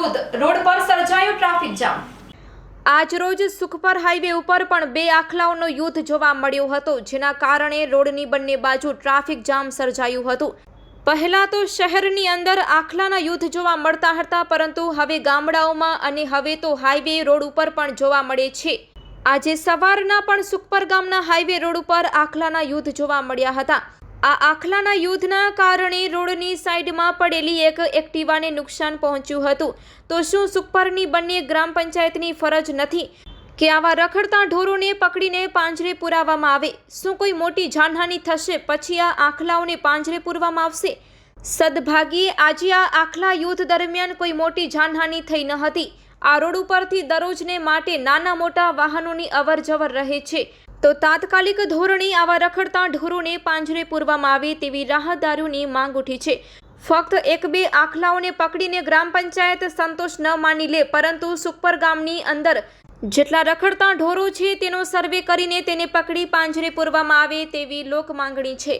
વિરુદ્ધ રોડ પર સર્જાયો ટ્રાફિક જામ. આજરોજ સુખપર હાઈવે ઉપર પણ બે આખલાઓનો યુદ્ધ જોવા મળ્યો હતો, જેના કારણે રોડની બંને બાજુ ટ્રાફિક જામ સર્જાયું હતું. પહેલાં તો શહેરની અંદર આખલાના યુદ્ધ જોવા મળતા હતા, પરંતુ હવે ગામડાઓમાં અને હવે તો હાઈવે રોડ ઉપર પણ જોવા મળે છે. આજે સવારના પણ સુખપર ગામના હાઈવે રોડ ઉપર આખલાના યુદ્ધ જોવા મળ્યા હતા. આ આખલાના યુદ્ધના કારણે રોડની સાઈડમાં પડેલી એક એક્ટિવાને નુકસાન પહોંચ્યું હતું. તો શું સુખપરની બંને ગ્રામ પંચાયતની ફરજ નથી કે આવા રખડતા ઢોરોને પકડીને પાંજરે પુરાવવામાં આવે? શું કોઈ મોટી જાનહાનિ થશે? પછી આ આખલાઓને પાંજરે પૂરવામાં આવશે? સદભાગ્યે આજે આ આખલા યુદ્ધ દરમિયાન કોઈ મોટી જાનહાનિ થઈ ન હતી. આ રોડ ઉપરથી દરરોજને માટે નાના મોટા વાહનોની અવર જવર રહે છે. તો તાત્કાલિક ધોરણે આવા રખડતા ઢોરોને પાંજરે પૂરવામાં આવે તેવી રાહદારોની માંગ ઉઠી છે. ફક્ત એક બે આખલાઓને પકડીને ગ્રામ પંચાયત સંતોષ ન માની લે, પરંતુ સુખપર ગામની અંદર જેટલા રખડતા ઢોરો છે તેનો સર્વે કરીને તેને પકડી પાંજરે પૂરવામાં આવે તેવી લોક માંગણી છે.